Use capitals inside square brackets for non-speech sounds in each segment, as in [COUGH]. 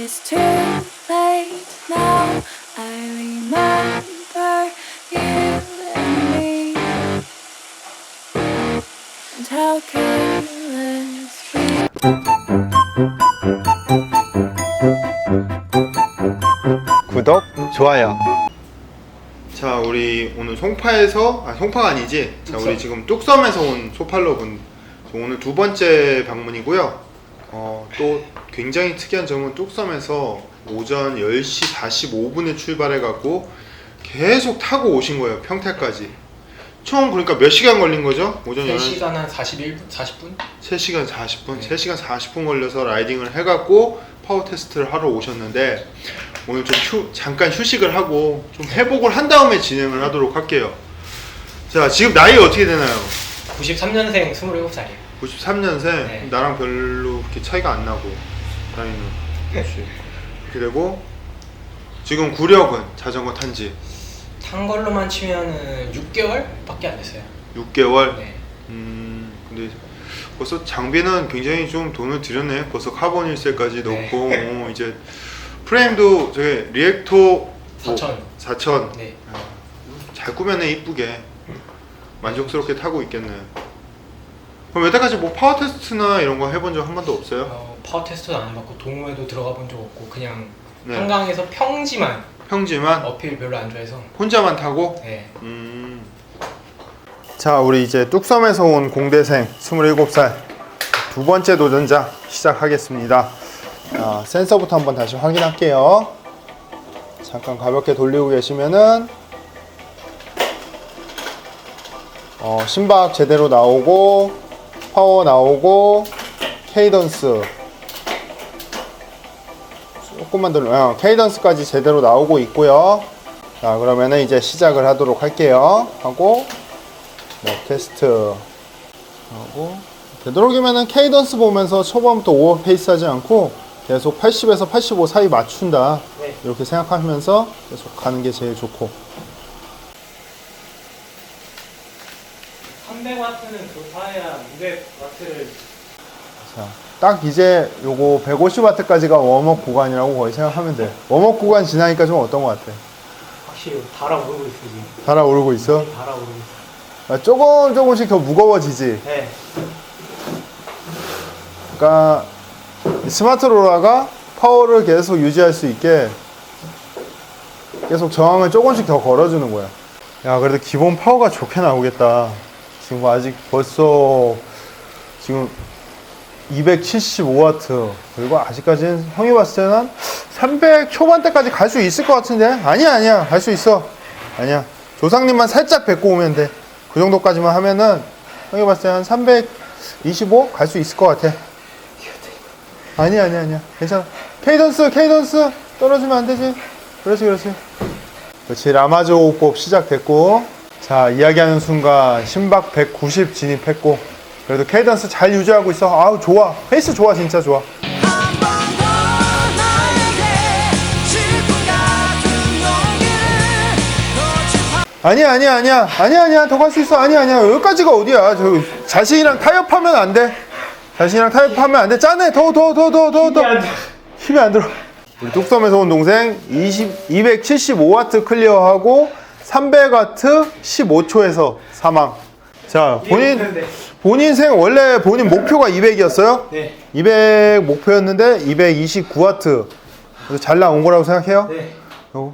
it's too late now. I remember you and me, and how careless we 구독, 좋아요. 자, 우리 오늘 송파에서 아, 송파가 아니지. 자, 우리 지금 뚝섬에서 온 소팔로 분 오늘 두 번째 방문이고요. 어, 또 굉장히 특이한 점은 뚝섬에서 오전 10시 45분에 출발해 갖고 계속 타고 오신 거예요. 평택까지. 총 그러니까 몇 시간 걸린 거죠? 오전 11시 3시간 한 41분? 40분? 3시간 40분, 네. 3시간 40분 걸려서 라이딩을 해갖고 파워 테스트를 하러 오셨는데 오늘 좀 휴, 잠깐 휴식을 하고 좀 회복을 한 다음에 진행을 하도록 할게요. 자, 지금 나이 어떻게 되나요? 93년생 27살이에요 93년생 네. 나랑 별로 그렇게 차이가 안 나고 나이는 그렇지. 되고 지금 구력은 자전거 탄지 탄 걸로만 치면은 6개월밖에 안 됐어요 6개월. 네. 음, 근데 벌써 장비는 굉장히 좀 돈을 들였네. 벌써 카본 1세까지 네. 넣고 어, 이제 프레임도 저기 리액토 4,000. 4천. 네. 잘 꾸몄네 이쁘게. 만족스럽게 타고 있겠네. 그럼 여태까지 뭐 파워 테스트나 이런 거 해본 적 한 번도 없어요? 어, 파워 테스트도 안 해봤고 동호회도 들어가 본 적 없고 그냥 네. 한강에서 평지만 평지만 어필 별로 안 좋아해서 혼자만 타고. 네. 음. 자, 우리 이제 뚝섬에서 온 공대생 27살 두 번째 도전자 시작하겠습니다. 자, 센서부터 한번 다시 확인할게요. 잠깐 가볍게 돌리고 계시면은 어, 심박 제대로 나오고 파워 나오고 케이던스 조금만 돌려 어, 케이던스까지 제대로 나오고 있고요. 자 그러면은 이제 시작을 하도록 할게요. 하고 네, 테스트. 하고 되도록이면은 케이던스 보면서 초반부터 오버 페이스 하지 않고 계속 80에서 85 사이 맞춘다. 네. 이렇게 생각하면서 계속 가는 게 제일 좋고 300W는 좋다야 200W를 자, 딱 이제 요거 150W까지가 웜업 구간이라고 거의 생각하면 돼 웜업 구간 지나니까 좀 어떤 것 같아? 확실히 달아오르고 있어 지금 달아오르고 있어? 달아오르고 있어 아, 조금 조금씩 더 무거워지지 네. 그러니까 이 스마트 롤러가 파워를 계속 유지할 수 있게 계속 저항을 조금씩 더 걸어주는 거야. 야, 그래도 기본 파워가 좋게 나오겠다. 지금 아직 벌써 지금 275와트. 그리고 아직까지는 형이 봤을 때는 300 초반대까지 갈 수 있을 것 같은데? 아니야 아니야. 갈 수 있어. 아니야. 조상님만 살짝 뱉고 오면 돼. 그 정도까지만 하면은 형이 봤을 때한 325 갈 수 있을 것 같아. 아니야 아니야 아니야. 괜찮아. 케이던스 케이던스. 떨어지면 안 되지. 그렇지 그렇지. 그렇지. 라마조 호흡법 시작됐고 자 이야기하는 순간 심박 190 진입했고 그래도 케이던스 잘 유지하고 있어. 아우 좋아. 페이스 좋아 진짜 좋아. 아니야 아니야 아니야. 아니야 아니야. 더 갈 수 있어. 아니야 아니야. 여기까지가 어디야? 저 자신이랑 타협하면 안돼. 자신이랑 타협하면 안돼. 짜네 더더 더 더 더더. 힘이 안 들어. 우리 뚝섬에서 온 동생 20, 275와트 클리어하고 300와트 15초에서 사망 자 본인 본인 생 원래 본인 목표가 200이었어요 네. 200 목표였는데 229와트 잘 나온 거라고 생각해요 네. 요.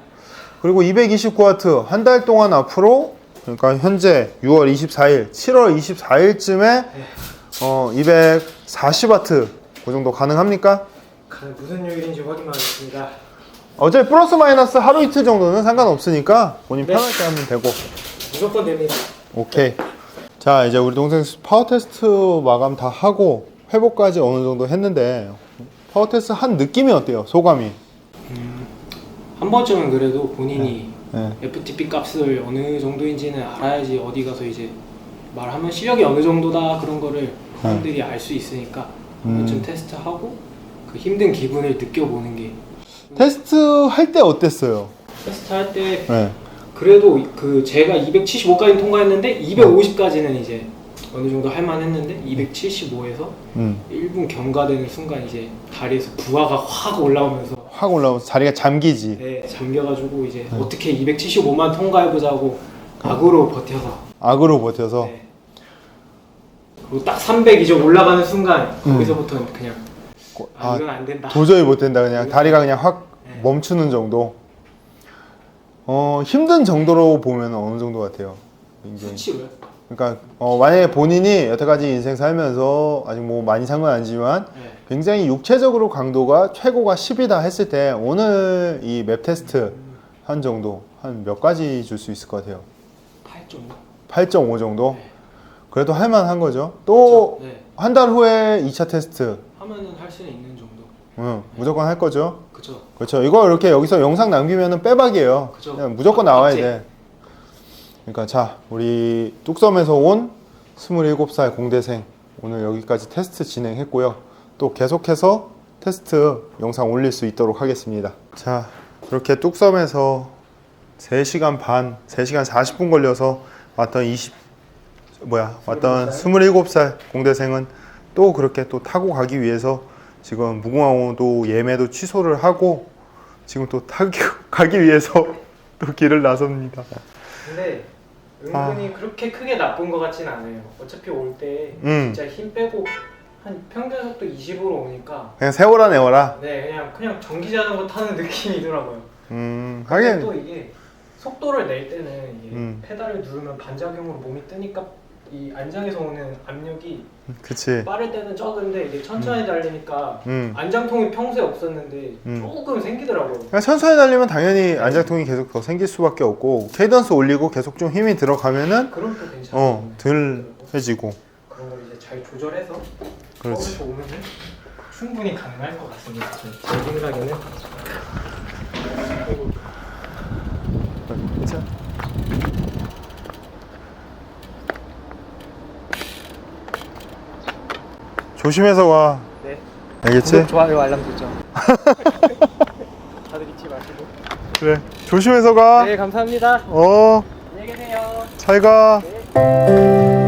그리고 229와트 한 달 동안 앞으로 그러니까 현재 6월 24일, 7월 24일쯤에 어 240와트 그 정도 가능합니까? 무슨 요일인지 확인하겠습니다 어차피 플러스 마이너스 하루 이틀 정도는 상관없으니까 본인 편할 때 하면 되고. 무조건 됩니다. 오케이. 자 이제 우리 동생 파워 테스트 마감 다 하고 회복까지 어느 정도 했는데 파워 테스트 한 느낌이 어때요? 소감이? 한 번쯤은 그래도 본인이 네. FTP 값을 어느 정도인지는 알아야지 어디 가서 이제 말하면 시력이 어느 정도다 그런 거를 사람들이 알 수 있으니까 한 번쯤 테스트하고 그 힘든 기분을 느껴보는 게 테스트 할 때 어땠어요? 테스트 할 때 네. 그래도 그 제가 275까지 통과했는데 250까지는 이제 어느 정도 할만했는데 275에서 음. 1분 경과되는 순간 이제 다리에서 부하가 확 올라오면서 확 올라오면서 자리가 잠기지. 네, 잠겨가지고 이제 네. 어떻게 275만 통과해보자고 악으로 버텨서 악으로 버텨서. 네. 그리고 딱 300 이제 올라가는 순간 음. 거기서부터는 그냥 고- 아, 아, 이건 안 된다. 도저히 못 된다. 그냥 다리가 그냥 확 네. 멈추는 정도. 어, 힘든 정도로 보면 어느 정도 같아요. 굉장히. 수치로요? 그러니까 어, 만약에 본인이 여태까지 인생 살면서 아직 뭐 많이 산 건 아니지만 네. 굉장히 육체적으로 강도가 최고가 10이다 했을 때 오늘 이 맵 테스트 한 정도 한 몇 가지 줄 수 있을 것 같아요. 8 정도? 8.5 정도? 네. 그래도 할 만한 거죠. 또한달 네. 후에 2차 테스트 하면은 할수 있는 정도. 응, 무조건 할 거죠. 그쵸? 그렇죠. 이거 이렇게 여기서 영상 남기면은 빼박이에요. 그죠. 그냥 무조건 나와야 박제. 돼. 그러니까 자, 우리 뚝섬에서 온 27살 공대생 오늘 여기까지 테스트 진행했고요. 또 계속해서 테스트 영상 올릴 수 있도록 하겠습니다. 자, 이렇게 뚝섬에서 3시간 반, 3시간 40분 걸려서 왔던 20 뭐야, 왔던 27살 공대생은 또 그렇게 또 타고 가기 위해서 지금 무궁화호도 예매도 취소를 하고 지금 또 타기 [LAUGHS] 가기 위해서 [LAUGHS] 또 길을 나섭니다. 근데 아. 은근히 그렇게 크게 나쁜 것 같진 않아요. 어차피 올 때 음. 진짜 힘 빼고 한 평균 속도 20으로 오니까 그냥 세워라 내워라. 네 그냥 그냥 전기 자전거 타는 느낌이더라고요. 음, 근데 하긴 또 이게 속도를 낼 때는 이게 음. 페달을 누르면 반작용으로 몸이 뜨니까 이 안장에서 오는 압력이 그치. 빠를 때는 적은데 이게 천천히 달리니까 음. 안장통이 평소에 없었는데 음. 조금 생기더라고요. 그냥 천천히 달리면 당연히 안장통이 계속 더 생길 수밖에 없고 케이던스 올리고 계속 좀 힘이 들어가면 그럼 또 괜찮아요. 어, 덜 해지고. 그런 걸 이제 잘 조절해서 그렇지. 서울에서 오면은 충분히 가능할 것 같습니다. 제, 제 생각에는 자. 조심해서 가. 네. 알겠지? 구독, 좋아요, 알람 설정. [LAUGHS] 다들 잊지 마시고. 그래. 조심해서 가. 네, 감사합니다. 어, 안녕히 계세요. 잘 가. 네.